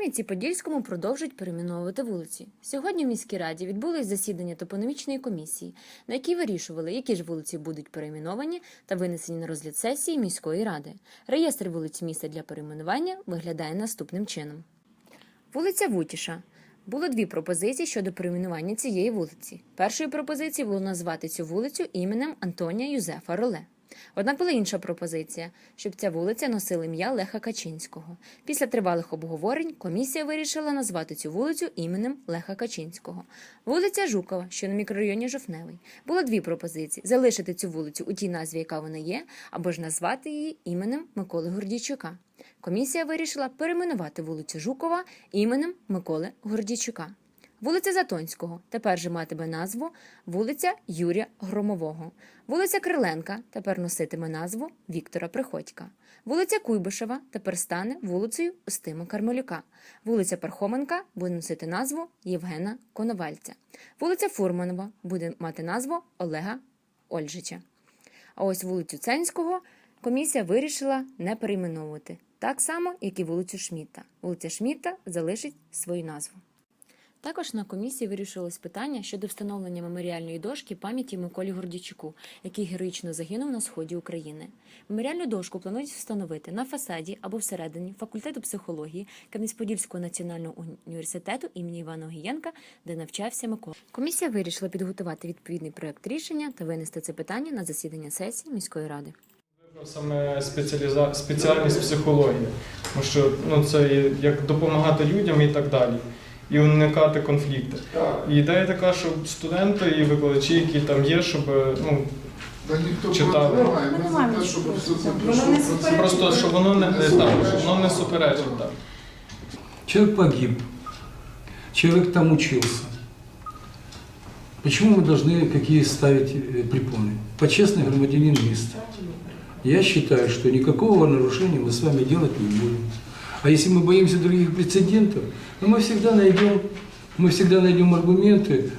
Кам'янці Подільському продовжують перейменовувати вулиці. Сьогодні в міській раді відбулось засідання топономічної комісії, на якій вирішували, які ж вулиці будуть перейменовані та винесені на розгляд сесії міської ради. Реєстр вулиць міста для перейменування виглядає наступним чином. Вулиця Вутіша. Було дві пропозиції щодо перейменування цієї вулиці. Першою пропозицією було назвати цю вулицю іменем Антонія Юзефа Роле. Однак була інша пропозиція, щоб ця вулиця носила ім'я Леха Качинського. Після тривалих обговорень комісія вирішила назвати цю вулицю іменем Леха Качинського. Вулиця Жукова, що на мікрорайоні Жовтневий. Було дві пропозиції: залишити цю вулицю у тій назві, яка вона є, або ж назвати її іменем Миколи Гордійчука. Комісія вирішила перейменувати вулицю Жукова іменем Миколи Гордійчука. Вулиця Затонського тепер же матиме назву вулиця Юрія Громового. Вулиця Криленка тепер носитиме назву Віктора Приходька. Вулиця Куйбишева тепер стане вулицею Устима Кармелюка. Вулиця Пархоменка буде носити назву Євгена Коновальця. Вулиця Фурманова буде мати назву Олега Ольжича. А ось вулицю Ценського комісія вирішила не перейменовувати, так само, як і вулицю Шміта. Вулиця Шміта залишить свою назву. Також на комісії вирішилось питання щодо встановлення меморіальної дошки пам'яті Миколі Гордійчуку, який героїчно загинув на сході України. Меморіальну дошку планують встановити на фасаді або всередині факультету психології Кам'янець-Подільського національного університету імені Івана Огієнка, де навчався Микола. Комісія вирішила підготувати відповідний проект рішення та винести це питання на засідання сесії міської ради. Саме спеціаліза... спеціальність психології, тому що ну, це як допомагати людям і так далі, і уникати конфлікти. І ідея така, щоб студенти і викладачі, які там є, щоб ну, Та ніхто Читали. проти немає. Ми Ми не за маємо те, щоб нічого абсолютно проти. пройшов Воно не процес. суперечить. просто щоб воно не, так, щоб воно не суперечить. Так. Человек погиб, человек там учился. Почему мы должны какие ставить э, препоны? Почестный громадянин места. Я считаю, что никакого нарушения мы с вами делать не будем. А если мы боимся других прецедентов, ну мы всегда найдем, мы всегда найдем аргументы,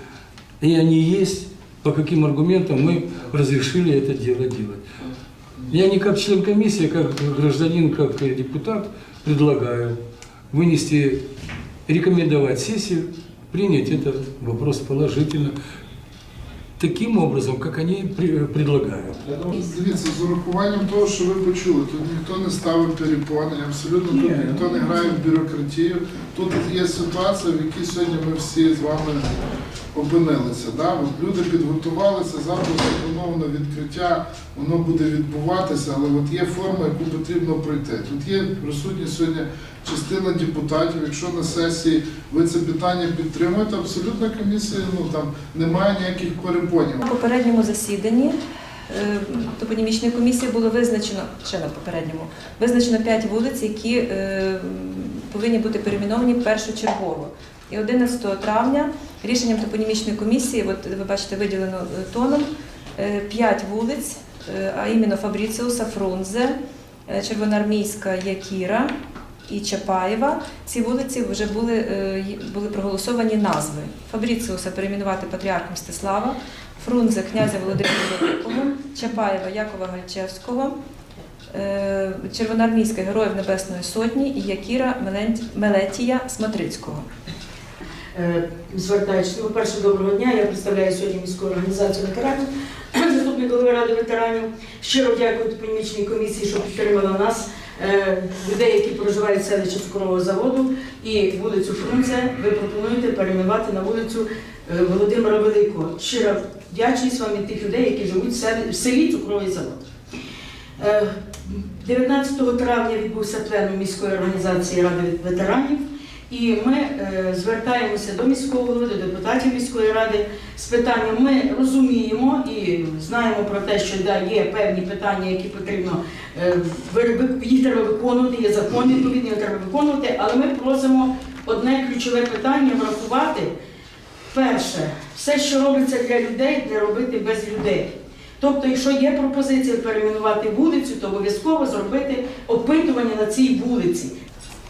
и они есть, по каким аргументам мы разрешили это дело делать. Я не как член комиссии, а как гражданин, как депутат предлагаю вынести, рекомендовать сессию, принять этот вопрос положительно, таким образом, как они предлагают. Дивіться, з урахуванням того, що ви почули, тут ніхто не ставив перепони, абсолютно тут ніхто не грає в бюрократію. Тут є ситуація, в якій сьогодні ми всі з вами опинилися. Да? От люди підготувалися, завтра заплановано відкриття, воно буде відбуватися, але от є форма, яку потрібно пройти. Тут є присутні сьогодні частина депутатів. Якщо на сесії ви це питання підтримуєте, абсолютно комісія ну там немає ніяких перепонів. На попередньому засіданні е, топонімічної комісії було визначено ще на попередньому визначено 5 вулиць, які е, повинні бути перейменовані першочергово. І 11 травня рішенням топонімічної комісії, от ви бачите, виділено е, тоном 5 вулиць, а іменно Фабріціуса, Фрунзе, Червоноармійська, Якіра і Чапаєва. Ці вулиці вже були, були проголосовані назви. Фабріціуса перейменувати патріарха Мстислава, Фрунзе князя Володимира Великого, Чапаєва Якова Гальчевського, е, Червоноармійська Героїв Небесної Сотні і Якіра Мелетія Смотрицького. Е, Звертаючись, по-перше, доброго дня. Я представляю сьогодні міську організацію ветеранів, заступник голови ради ветеранів. Щиро дякую топонімічній комісії, що підтримала нас, е, людей, які проживають в селищі цукрового заводу, і вулицю Фрунзе ви пропонуєте перейменувати на вулицю Володимира Великого. Щира вдячність вам від тих людей, які живуть в селі, Цукровий завод. Е, 19 травня відбувся пленум міської організації Ради ветеранів. І ми е, звертаємося до міського голови, до депутатів міської ради з питанням. Ми розуміємо і знаємо про те, що да, є певні питання, які потрібно е, їх треба виконувати, є закон відповідний, треба виконувати. Але ми просимо одне ключове питання врахувати. Перше, все, що робиться для людей, не робити без людей. Тобто, якщо є пропозиція перейменувати вулицю, то обов'язково зробити опитування на цій вулиці.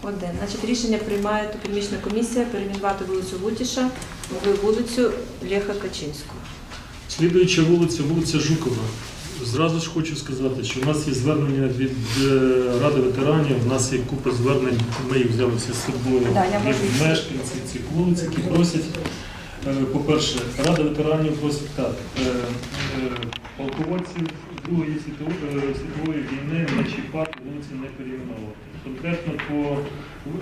Один. Значить, рішення приймає топонімічна комісія перейменувати вулицю Вутіша в вулицю Леха Качинського. Слідуюча вулиця, вулиця Жукова. Зразу ж хочу сказати, що в нас є звернення від е, Ради ветеранів, у нас є купа звернень, ми їх взяли всі з собою від мешканців цих вулиць, які просять, по-перше, Рада ветеранів просить так, е, е, полководців Другої світової, е, війни не чіпати, вулиці не перейменовувати. Конкретно по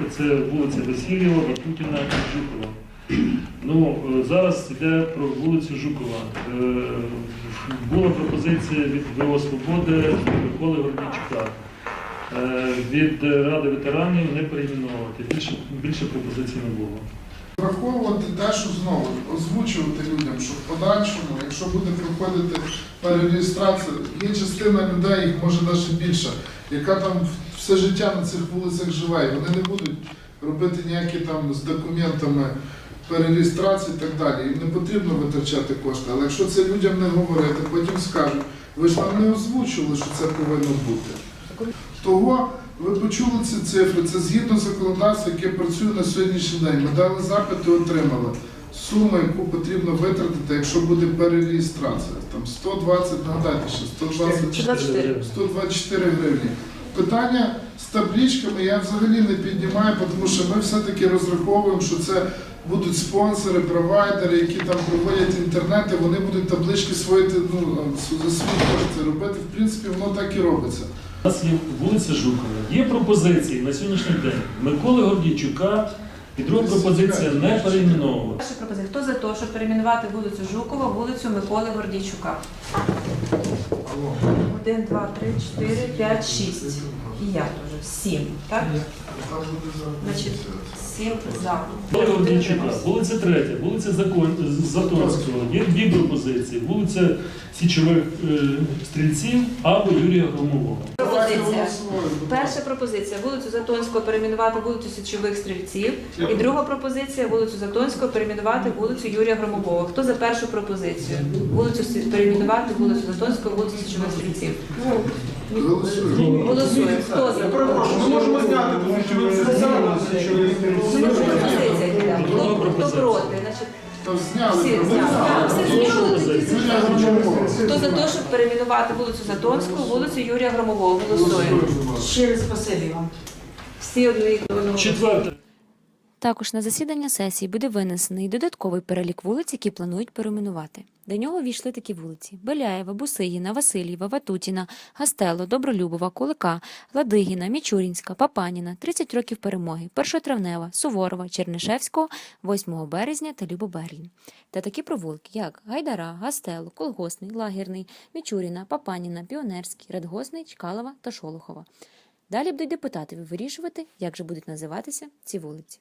це вулиця Васильєва, Ватутіна і Жукова. Ну, е, зараз йде про вулицю Жукова. Е, Була пропозиція від ВО Свободи Миколи Гордійчука. Е, Від Ради ветеранів не перейменовувати. Більше, більше пропозицій не було. Враховувати те, що знову озвучувати людям, що в подальшому, якщо буде проходити перереєстрація, є частина людей, їх може навіть більше, яка там все життя на цих вулицях живе, і вони не будуть робити ніякі там з документами перереєстрації і так далі. Їм не потрібно витрачати кошти. Але якщо це людям не говорити, потім скажуть, ви ж нам не озвучували, що це повинно бути. Того ви почули ці цифри, це згідно законодавства, яке працює на сьогоднішній день. Ми дали запити, отримали. Сума, яку потрібно витратити, якщо буде перереєстрація. Там 120, нагадайте ще, 120 24. 124 гривні. Питання з табличками я взагалі не піднімаю, тому що ми все-таки розраховуємо, що це будуть спонсори, провайдери, які там проводять інтернети, вони будуть таблички свої ну, за свої кошти робити. В принципі, воно так і робиться. У нас є вулиця Жукова. Є пропозиції на сьогоднішній день Миколи Гордійчука і друга пропозиція не перейменовувати. Перша пропозиція. Хто за те, щоб перейменувати вулицю Жукова, вулицю Миколи Гордійчука? Один, два, три, чотири, п'ять, шість. І я теж. Сім. Так? Значить, сім за. Гордійчука, вулиця третя, вулиця Закон... Затонського. Є дві пропозиції. Вулиця Січових е, стрільців або Юрія Громового. Пропозиція. Перша пропозиція вулицю Затонського перейменувати вулицю Січових стрільців. І друга пропозиція вулицю Затонського перейменувати вулицю Юрія Громового. Хто за першу пропозицію? Вулицю перейменувати вулицю Затонського, вулицю Січових стрільців. Голосуємо. Голосуємо. Хто за? Ми можемо зняти, тому що ви Ну, ми ж пропозиція йде. Хто, хто проти? Значить, зняли. всі зняли. Юлія. Хто за те, щоб перейменувати вулицю Затонського, вулицю Юрія Громового? Голосуємо. Щире спасибі вам. Всі одні Четверте. Також на засідання сесії буде винесений додатковий перелік вулиць, які планують перейменувати. До нього війшли такі вулиці: Беляєва, Бусигіна, Васильєва, Ватутіна, Гастело, Добролюбова, Кулика, Ладигіна, Мічурінська, Папаніна, 30 років перемоги, Першотравнева, Суворова, Чернишевського, 8 березня та Любоберлін. Та такі провулки, як Гайдара, Гастело, Колгосний, Лагерний, Мічуріна, Папаніна, Піонерський, Радгосний, Чкалова та Шолохова. Далі будуть депутати вирішувати, як же будуть називатися ці вулиці.